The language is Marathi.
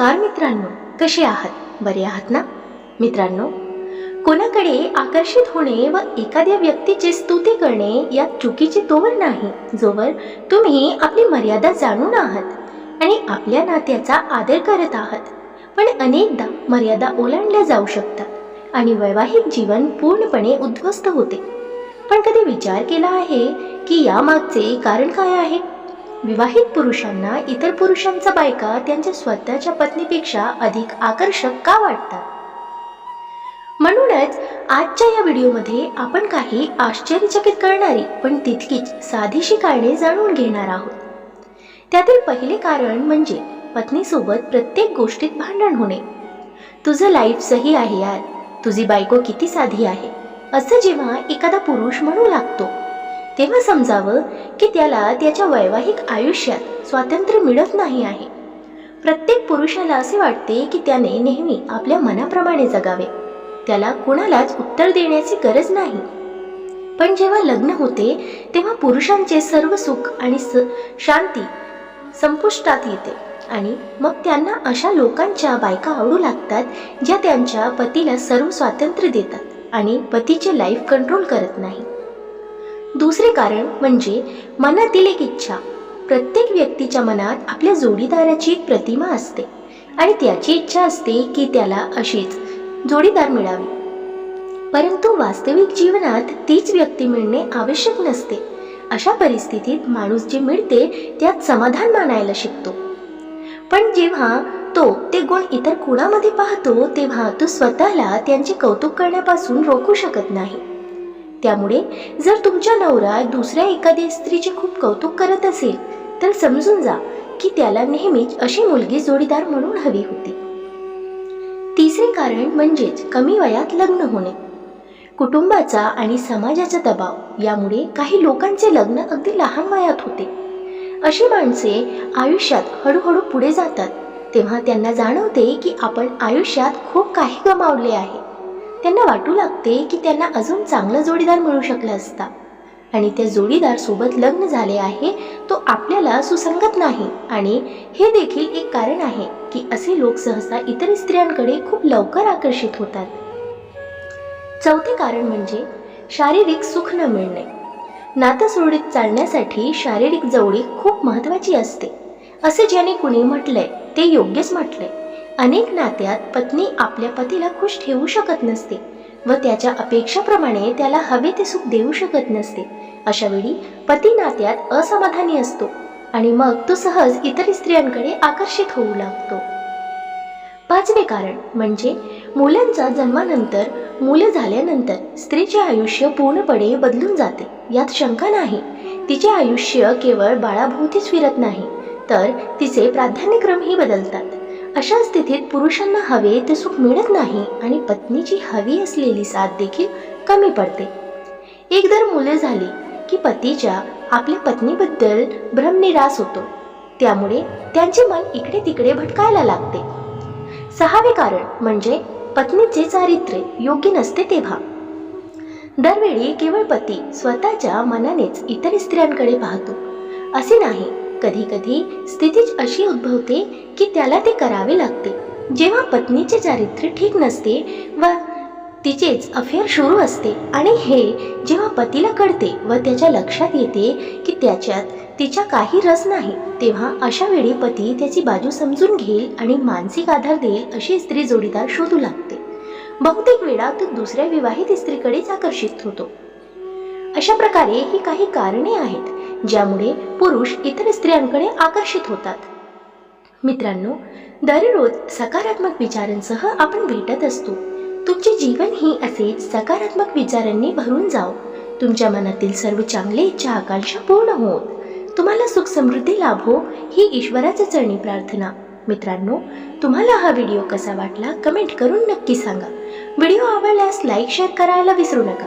नमस्कार मित्रांनो कसे आहात? बरे आहात ना? मित्रांनो कोणाकडे आकर्षित होणे व एखाद्या व्यक्तीची स्तुती करणे यात चुकीचे तोवर नाही जोवर तुम्ही आपली मर्यादा जाणून आहात आणि आपल्या नात्याचा आदर करत आहात. पण अनेकदा मर्यादा ओलांडल्या जाऊ शकतात आणि वैवाहिक जीवन पूर्णपणे उद्ध्वस्त होते. पण कधी विचार केला आहे की यामागचे कारण काय आहे? विवाहित पुरुषांना इतर पुरुषांचा बायका त्यांच्या स्वतःच्या पत्नीपेक्षा अधिक आकर्षक का वाटतात? म्हणूनच आजच्या या व्हिडिओमध्ये आपण काही आश्चर्यचकित करणारी पण तितकीच साधीशी कारणे जाणून घेणार आहोत. त्यातील पहिले कारण म्हणजे पत्नीसोबत प्रत्येक गोष्टीत भांडण होणे. तुझं लाईफ सही आहे यार. तुझी बायको किती साधी आहे. असं जेव्हा एखादा पुरुष म्हणू लागतो तेव्हा समजावं की त्याला त्याच्या वैवाहिक आयुष्यात स्वातंत्र्य मिळत नाही आहे. प्रत्येक पुरुषाला असे वाटते की त्याने नेहमी आपल्या मनाप्रमाणे जगावे. त्याला कुणालाच उत्तर देण्याची गरज नाही. पण जेव्हा लग्न होते तेव्हा पुरुषांचे सर्व सुख आणि स शांती संपुष्टात येते आणि मग त्यांना अशा लोकांच्या बायका आवडू लागतात ज्या त्यांच्या पतीला सर्व स्वातंत्र्य देतात आणि पतीचे लाईफ कंट्रोल करत नाही. दुसरे कारण म्हणजे मनातील एक इच्छा. प्रत्येक व्यक्तीच्या मनात आपल्या जोडीदाराची एक प्रतिमा असते आणि त्याची इच्छा असते की त्याला अशीच जोडीदार मिळावी. परंतु वास्तविक जीवनात तीच व्यक्ती मिळणे आवश्यक नसते. अशा परिस्थितीत माणूस जे मिळते त्यात समाधान मानायला शिकतो. पण जेव्हा तो ते गुण इतर कुणामध्ये पाहतो तेव्हा तो स्वतःला त्यांचे कौतुक करण्यापासून रोखू शकत नाही. त्यामुळे जर तुमच्या नवरा दुसऱ्या एखाद्या स्त्रीचे खूप कौतुक करत असेल तर समजून जा की त्याला नेहमीच अशी मुलगी जोडीदार म्हणून हवी होती. तिसरे कारण म्हणजेच कमी वयात लग्न होणे. कुटुंबाचा आणि समाजाचा दबाव यामुळे काही लोकांचे लग्न अगदी लहान वयात होते. अशी माणसे आयुष्यात हळूहळू पुढे जातात तेव्हा त्यांना जाणवते की आपण आयुष्यात खूप काही गमावले आहे. त्यांना वाटू लागते की त्यांना अजून चांगला जोडीदार मिळू शकला असता. आणि त्या जोडीदार सोबत लग्न झाले आहे तो आपल्याला सुसंगत नाही. आणि हे देखील एक कारण आहे की असे लोक सहसा इतर स्त्रियांकडे खूप लवकर आकर्षित होतात. चौथे कारण म्हणजे शारीरिक सुख न मिळणे. नातं सुरळीत चालण्यासाठी शारीरिक जवळीक खूप महत्त्वाची असते. असे ज्याने कुणी म्हटलंय ते योग्यच म्हटलंय. अनेक नात्यात पत्नी आपल्या पतीला खुश ठेवू शकत नसते व त्याच्या अपेक्षाप्रमाणे त्याला हवे ते सुख देऊ शकत नसते. अशा वेळी पती नात्यात असमाधानी असतो आणि मग तो सहज इतर स्त्रियांकडे आकर्षित होऊ लागतो. पाचवे कारण म्हणजे मुलांचा जन्मानंतर मुलं झाल्यानंतर स्त्रीचे आयुष्य पूर्णपणे बदलून जाते. यात शंका नाही. तिचे आयुष्य केवळ बाळाभोवतीच फिरत नाही तर तिचे प्राधान्यक्रमही बदलतात. अशा स्थितीत पुरुषांना हवे ते सुख मिळत नाही आणि पत्नीची हवी असलेली साथ देखील कमी पडते. एकदा मुले झाली की पतीच्या आपल्या पत्नीबद्दल भ्रमनिरास होतो. त्यामुळे त्यांचे मन इकडे तिकडे भटकायला लागते. सहावे कारण म्हणजे पत्नीचे चारित्र्य योग्य नसते तेव्हा. दरवेळी केवळ पती स्वतःच्या मनानेच इतर स्त्रियांकडे पाहतो. असे नाही कधी कधी स्थितीच अशी उद्भवते की त्याला ते करावे लागते. जेव्हा पत्नीचे चारित्र्य ठीक नसते व तिचेच अफेअर सुरू असते आणि हे जेव्हा पतीला कळते व त्याच्या लक्षात येते की त्याच्यात तिच्या काही रस नाही तेव्हा अशा वेळी पती त्याची बाजू समजून घेईल आणि मानसिक आधार देईल अशी स्त्री जोडीदार शोधू लागते. बहुतेक वेळा तो दुसऱ्या विवाहित स्त्रीकडेच आकर्षित होतो. अशा प्रकारे ही काही कारणे आहेत. ज्यामुळे पुरुष इतर स्त्रियांकडे आकर्षित होतात. मित्रांनो दररोज सकारात्मक विचारांसह आपण भेटत असतो. तुमचे जीवन ही असेच सकारात्मक विचारांनी भरून जाओ तुमच्या मनातील सर्व चांगले इच्छा आकांक्षा पूर्ण होत तुम्हाला सुख समृद्धी लाभो ही ईश्वराच्या चरणी प्रार्थना. मित्रांनो तुम्हाला हा व्हिडिओ कसा वाटला कमेंट करून नक्की सांगा. व्हिडिओ आवडल्यास लाईक शेअर करायला विसरू नका.